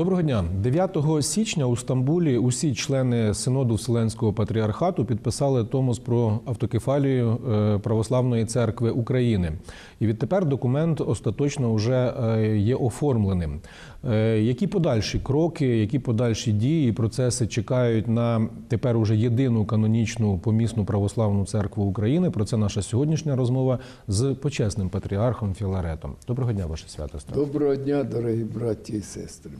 Доброго дня. 9 січня у Стамбулі усі члени Синоду Вселенського патріархату підписали томос про автокефалію е, Православної церкви України. І відтепер документ остаточно вже е, є оформленим. Е, Які подальші кроки, які подальші дії і процеси чекають на тепер уже єдину канонічну помісну православну церкву України? Про це наша сьогоднішня розмова з почесним патріархом Філаретом. Доброго дня, ваше святосте. Доброго дня, дорогі браті і сестри.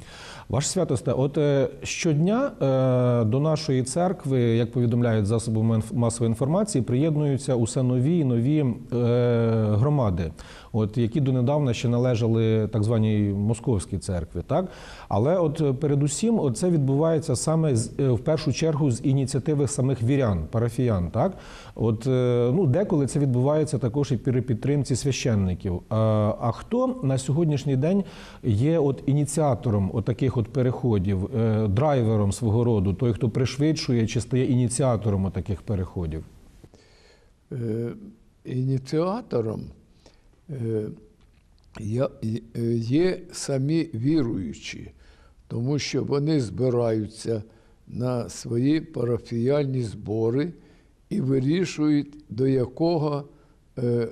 Ваше святосте, от е, щодня е, до нашої церкви, як повідомляють засоби масової інформації, приєднуються усе нові і нові е, громади, от які донедавна ще належали так званій московській церкві. Так але, от передусім, це відбувається саме в першу чергу з ініціативи самих вірян, парафіян. Так, от ну деколи це відбувається також і при підтримці священників. А, хто на сьогоднішній день є от ініціатором от таких от переходів, е, драйвером свого роду, той, хто пришвидшує чи стає ініціатором таких переходів? Е, Ініціатором е, є самі віруючі, тому що вони збираються на свої парафіяльні збори і вирішують, до якого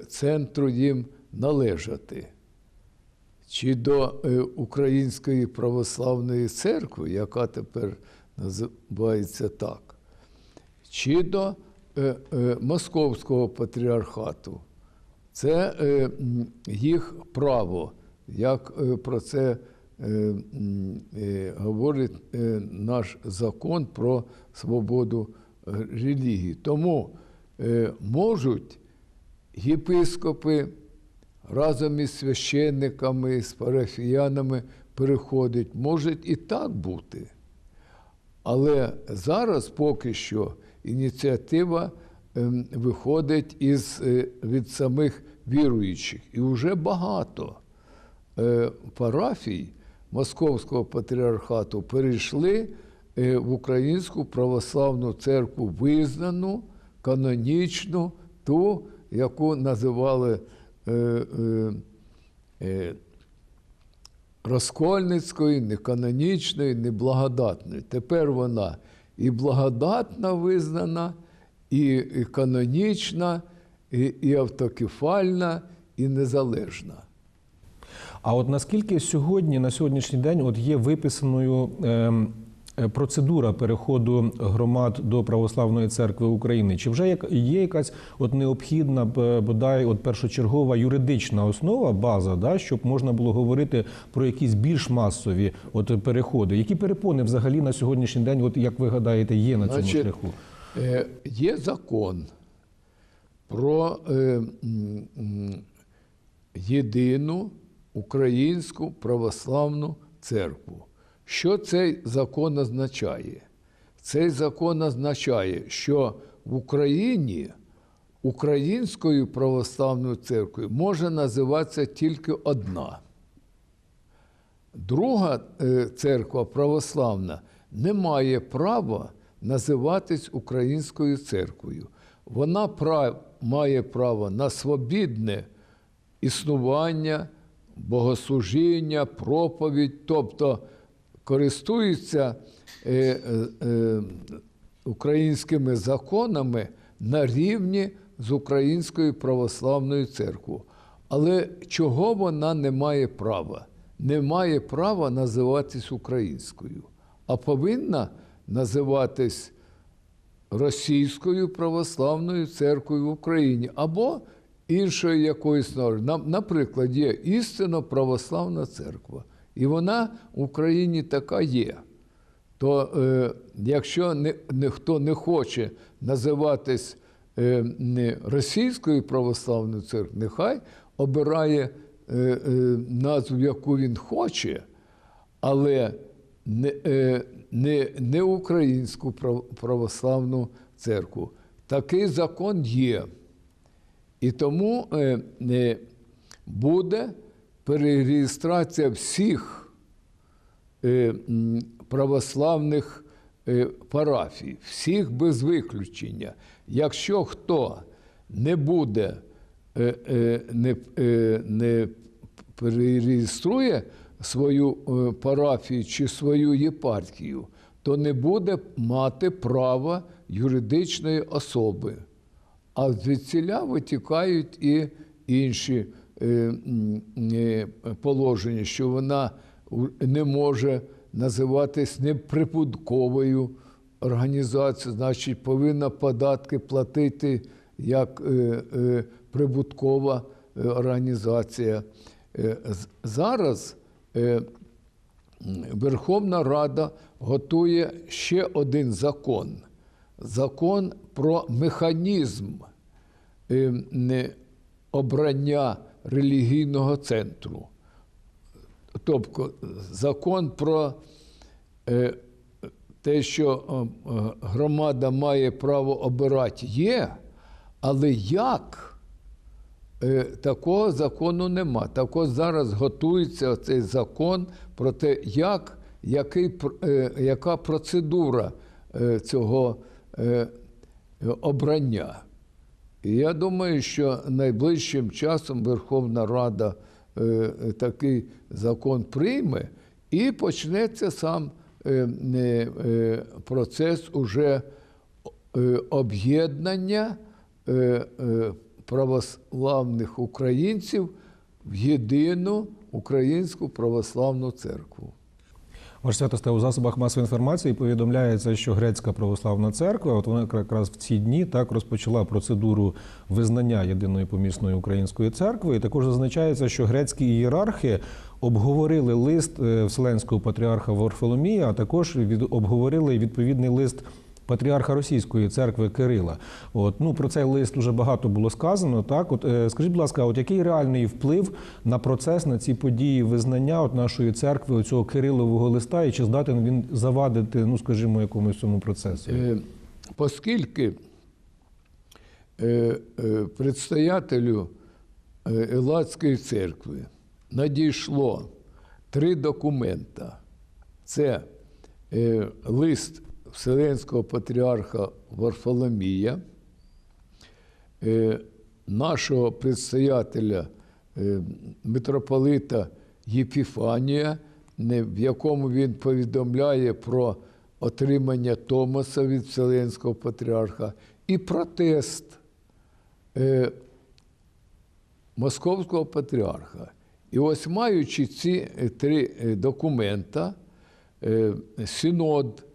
центру їм належати. Чи до е, Української православної церкви, яка тепер називається так, чи до е, е, Московського патріархату. Це їх право, як про це говорить наш закон про свободу релігії. Тому можуть єпископи разом із священниками, з парафіянами переходить. Може і так бути. Але зараз поки що ініціатива ем, виходить із, е, від самих віруючих. І вже багато е, парафій Московського патріархату перейшли е, в Українську православну церкву визнану, канонічну, ту, яку називали е, е, е, розкольницькою, неканонічною. Тепер вона і благодатна визнана, і, канонічна, і, і автокефальна, і незалежна. А от наскільки сьогодні, на сьогоднішній день, от є виписаною е, процедура переходу громад до православної церкви України? Чи вже є якась от необхідна бодай от першочергова юридична основа, база, да, щоб можна було говорити про якісь більш масові от переходи? Які перепони взагалі на сьогоднішній день, от як ви гадаєте, є на цьому Значить, шляху? Е, є закон про е, єдину українську православну церкву. Що цей закон означає? Цей закон означає, що в Україні українською православною церквою може називатися тільки одна. Друга е, церква православна не має права називатись українською церквою. Вона пра- має право на свобідне існування, богослужіння, проповідь, тобто користується е, е, е, українськими законами на рівні з Українською православною церквою. Але чого вона не має права? Не має права називатись українською, а повинна називатись Російською православною церквою в Україні або іншою якоюсь Наприклад, є істинно православна церква, і вона в Україні така є. То е, якщо не, ніхто не хоче називатись е, не російською православною церквою, нехай обирає е, е, назву, яку він хоче, але не, е, не, не українську православну церкву. Такий закон є. І тому е, е, буде перереєстрація всіх е, православних е, парафій, всіх без виключення. Якщо хто не буде, е, не, не перереєструє свою парафію чи свою єпархію, то не буде мати права юридичної особи. А звідсіля витікають і інші положення, що вона не може називатись неприбутковою організацією, значить, повинна податки платити як е, е, прибуткова е, організація. Е, Зараз е, Верховна Рада готує ще один закон закон про механізм е, обрання релігійного центру. Тобто закон про е, те, що е, е, громада має право обирати, є, але як? Такого закону нема. Так от зараз готується цей закон про те, як, який, яка процедура цього обрання. І я думаю, що найближчим часом Верховна Рада е, такий закон прийме і почнеться сам е, е, е, процес уже е, об'єднання е, е, православних українців в єдину українську православну церкву. Святосте, у засобах масової інформації повідомляється, що грецька православна церква, от вона якраз в ці дні так розпочала процедуру визнання єдиної помісної української церкви. І також зазначається, що грецькі ієрархи обговорили лист е, Вселенського патріарха Варфоломія, а також обговорили відповідний лист. Патріарха Російської церкви Кирила. От ну про цей лист уже багато було сказано. Так, от е, скажіть, будь ласка, от який реальний вплив на процес на ці події визнання от нашої церкви цього Кирилового листа, і чи здатен він завадити, ну скажімо, якомусь цьому процесу? Е, Оскільки е, е, предстоятелю Елладської церкви надійшло три документа. Це е, лист Вселенського патріарха Варфоломія, е, нашого предстоятеля е, митрополита Єпіфанія, в якому він повідомляє про отримання Томаса від Вселенського патріарха, і протест е, Московського патріарха. І ось маючи ці три документа, Синод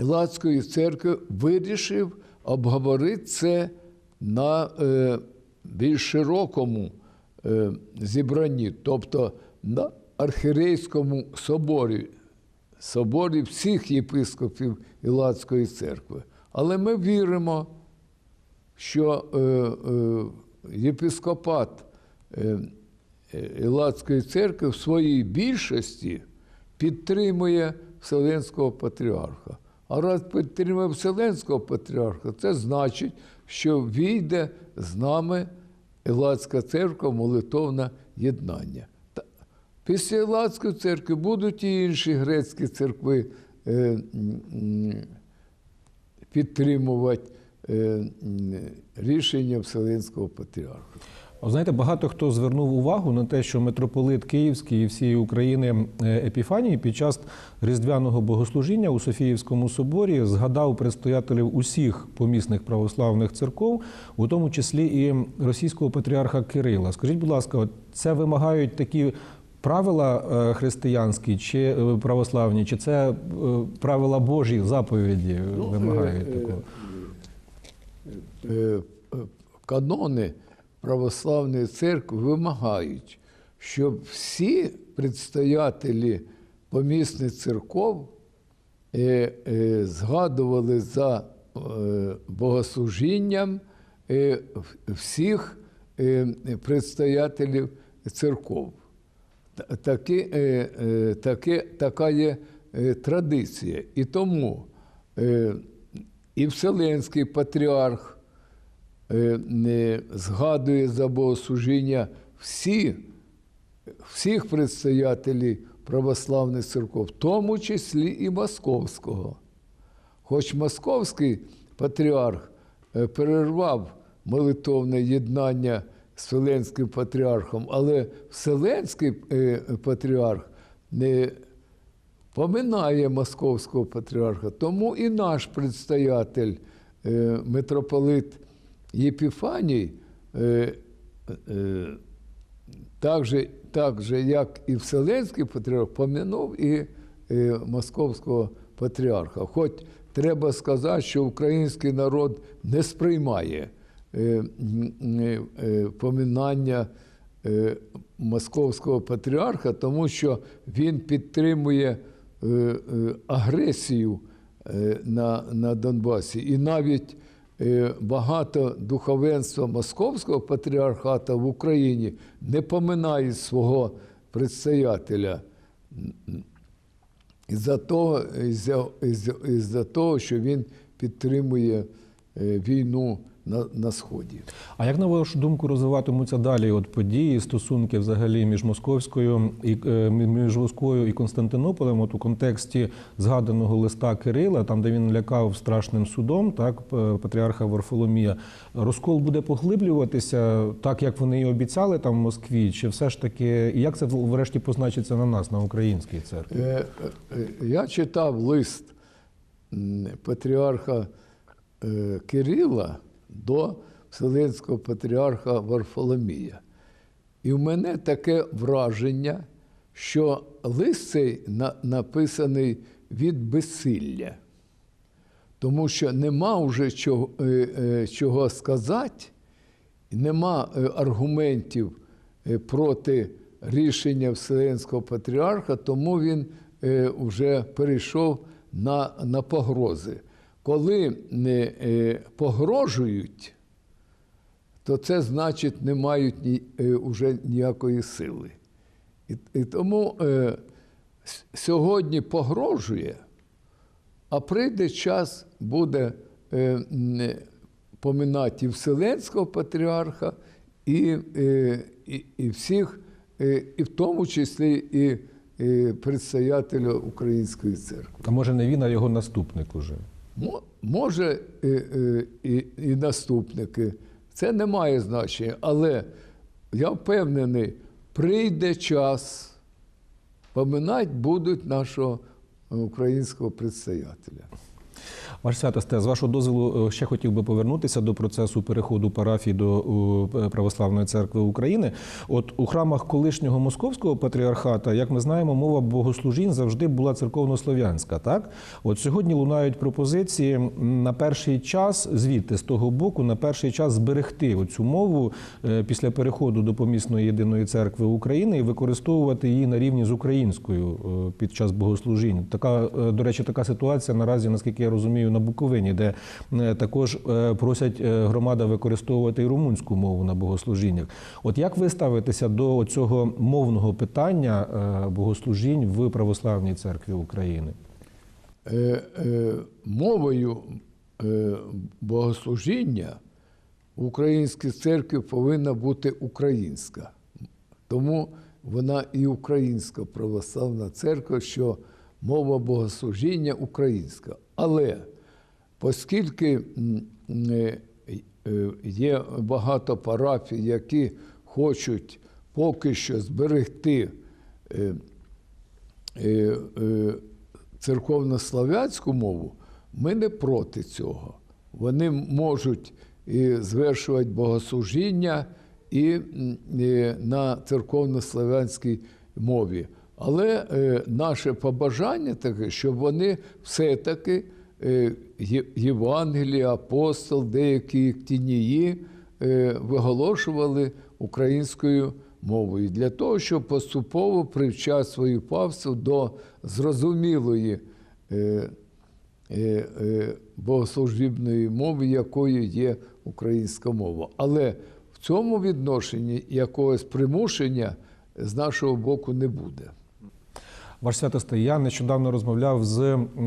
Елладської церкви вирішив обговорити це на е, більш широкому е, зібранні, тобто на архірейському соборі, соборі всіх єпископів Ілладської церкви. Але ми віримо, що е, е, єпископат е, е, Ілладської церкви в своїй більшості підтримує Вселенського патріарха. А раз підтримує Вселенського патріарха, це значить, що війде з нами Ілладська церква, молитовне єднання. Після Ілладської церкви будуть і інші грецькі церкви е, підтримувати е, рішення Вселенського патріарха. О, Знаєте, багато хто звернув увагу на те, що митрополит Київський і всієї України е, Епіфанії під час різдвяного богослужіння у Софіївському соборі згадав предстоятелів усіх помісних православних церков, у тому числі і російського патріарха Кирила. Скажіть, будь ласка, це вимагають такі правила е, християнські чи е, православні, чи це правила Божі заповіді Ну, вимагають такого? канони православної церкви вимагають, щоб всі предстоятелі помісних церков е, е, згадували за е, богослужінням всіх предстоятелів церков. Та- Такі, таке, така є традиція. І тому і Вселенський патріарх згадує за богослужіння всі, всіх предстоятелів православних церков, в тому числі і Московського. Хоч Московський патріарх е, перервав молитовне єднання Вселенським патріархом, але Вселенський е, патріарх не поминає московського патріарха. Тому і наш предстоятель, е, митрополит Єпіфаній, е, е, так же, так же, як і Вселенський патріарх, помянув і е, московського патріарха. Хоч треба сказати, що український народ не сприймає поминання московського патріарха, тому що він підтримує агресію на, на Донбасі. І навіть багато духовенства Московського патріархата в Україні не поминають свого предстоятеля. Із-за того, із-за, із-за, із-за того, що він підтримує е, війну на, на Сході. А як на вашу думку розвиватимуться далі от події, стосунки взагалі між московською і е, між Москвою і Константинополем, от у контексті згаданого листа Кирила, там де він лякав страшним судом, так патріарха Варфоломія, розкол буде поглиблюватися, так як вони і обіцяли там в Москві, чи все ж таки, і як це врешті позначиться на нас, на українській церкві? Е, е, Я читав лист патріарха Кирила до Вселенського патріарха Варфоломія. І в мене таке враження, що лист цей на- написаний від безсилля, тому що нема вже чого, е, е, чого сказати, нема е, аргументів проти рішення Вселенського патріарха, тому він вже перейшов на, на погрози. Коли не е, погрожують, то це значить не мають ні, е, уже ніякої сили. І, і тому е, сьогодні погрожує, а прийде час, буде е, поминати і Вселенського патріарха, і, е, і, і всіх, е, і в тому числі і предстоятеля Української церкви. А може не він, а його наступник уже? Мо- Може, і, і, і, і наступники. Це не має значення, але я впевнений, прийде час, поминати будуть нашого українського предстоятеля. Ваше святосте, з вашого дозволу, е, ще хотів би повернутися до процесу переходу парафій до е, Православної церкви України. От у храмах колишнього московського патріархата, як ми знаємо, мова богослужінь завжди була церковнослов'янська. Так, от сьогодні лунають пропозиції на перший час, звідти з того боку, на перший час зберегти оцю мову е, після переходу до помісної єдиної церкви України і використовувати її на рівні з українською під час богослужінь. Така, до речі, така ситуація наразі, наскільки я розумію, на Буковині, де е, також е, просять е, громада використовувати і румунську мову на богослужіннях. От як ви ставитеся до цього мовного питання богослужінь в православній церкві України? Мовою богослужіння в українській церкві повинна бути українська. Тому вона і українська православна церква, що мова богослужіння українська. Але оскільки е, е, є багато парафій, які хочуть поки що зберегти е, церковнослов'янську мову, ми не проти цього. Вони можуть і звершувати богослужіння і на церковнослов'янській мові. Але е, наше побажання таке, щоб вони все-таки е, Є- Євангелія, апостол, деякі ктінії е, виголошували українською мовою для того, щоб поступово привчати свою павцю до зрозумілої е, е, е, богослужбної мови, якою є українська мова. Але в цьому відношенні якогось примушення з нашого боку не буде. Ваш святосте, я нещодавно розмовляв з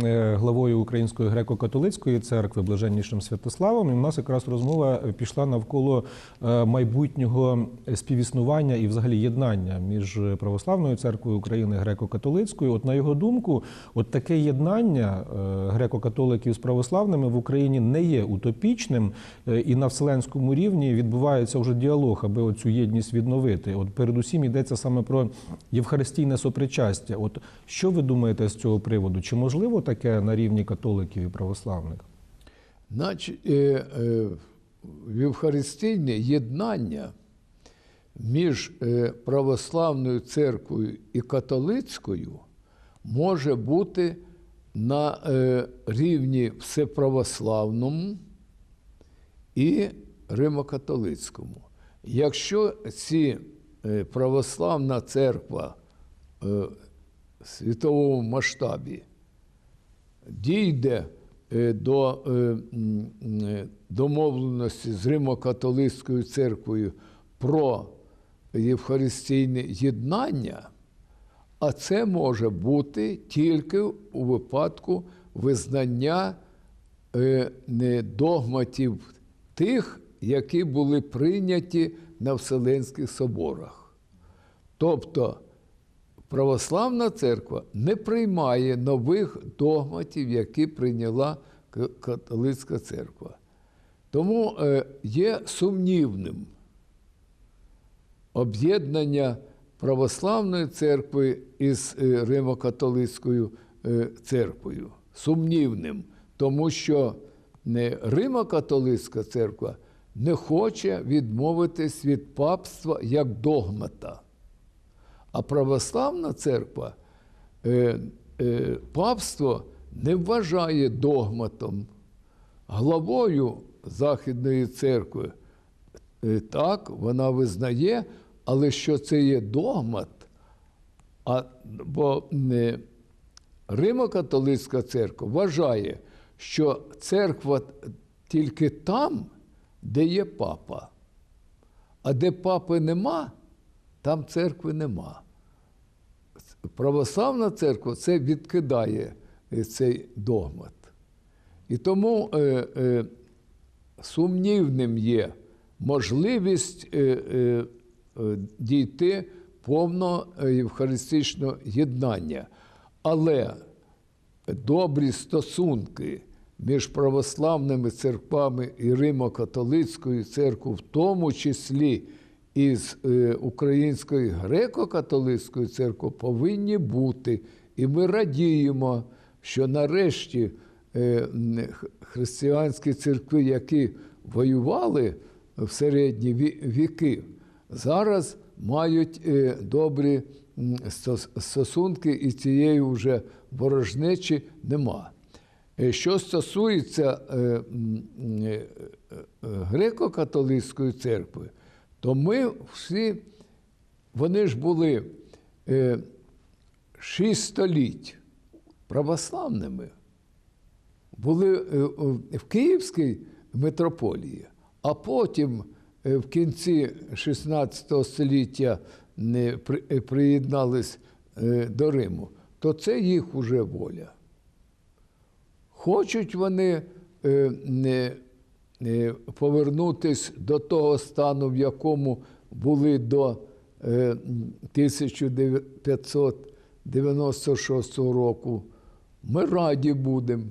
е, главою Української греко-католицької церкви блаженнішим Святославом, і в нас якраз розмова пішла навколо е, майбутнього співіснування і взагалі єднання між православною церквою України греко-католицькою. От на його думку, от таке єднання е, греко-католиків з православними в Україні не є утопічним, і на вселенському рівні відбувається вже діалог, аби цю єдність відновити. От передусім йдеться саме про євхаристійне сопричастя. От що ви думаєте з цього приводу? Чи можливо таке на рівні католиків і православних? Значить, е, е, Євхаристійне єднання між е, православною церквою і католицькою може бути на е, рівні всеправославному і римокатолицькому. Якщо ці православна церква в світовому масштабі дійде е, до е, е, домовленості з Римо-католицькою церквою про євхаристійне єднання, а це може бути тільки у випадку визнання догматів тих, які були прийняті на Вселенських соборах. Тобто православна церква не приймає нових догматів, які прийняла католицька церква. Тому е, є сумнівним об'єднання православної церкви із е, Римо-католицькою е, церквою. Сумнівним, тому що Римо-католицька церква не хоче відмовитись від папства як догмата. А православна церква е, е, папство не вважає догматом. Главою Західної церкви е, так, вона визнає, але що це є догмат, а, бо не, Римо-католицька церква вважає, що церква тільки там, де є папа. А де папи нема, там церкви нема. Православна церква це відкидає е, цей догмат. І тому е, е, сумнівним є можливість е, е, е, дійти повного е, євхаристичного єднання. Але добрі стосунки між православними церквами і Римо-католицькою церквою, в тому числі і з е, Українською греко-католицькою церквою, повинні бути. І ми радіємо, що нарешті е, християнські церкви, які воювали в середні віки, зараз мають е, добрі стосунки, і цієї вже ворожнечі нема. Що стосується греко-католицької церкви, то ми всі, вони ж були е, шість століть православними, були е, в Київській митрополії, а потім е, в кінці 16 століття е, приєднались до Риму, то це їх уже воля. Хочуть вони не, не повернутись до того стану, в якому були до е, 1596 року. Ми раді будемо,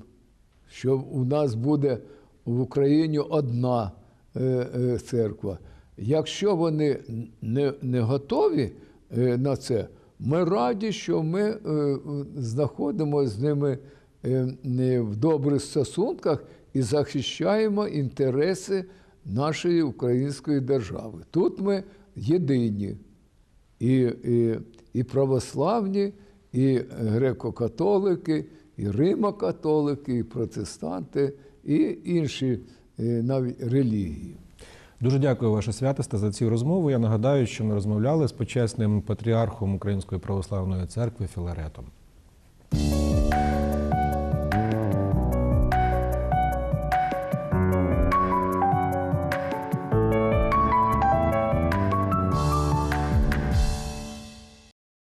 що у нас буде в Україні одна е, е, церква. Якщо вони не, не готові е, на це, ми раді, що ми е, е, знаходимося з ними е, в добрих стосунках і захищаємо інтереси нашої української держави. Тут ми єдині і, і, і православні, і греко-католики, і римо-католики, і протестанти, і інші е, навіть релігії. Дуже дякую, ваше святосте, за цю розмову. Я нагадаю, що ми розмовляли з почесним патріархом Української православної церкви Філаретом.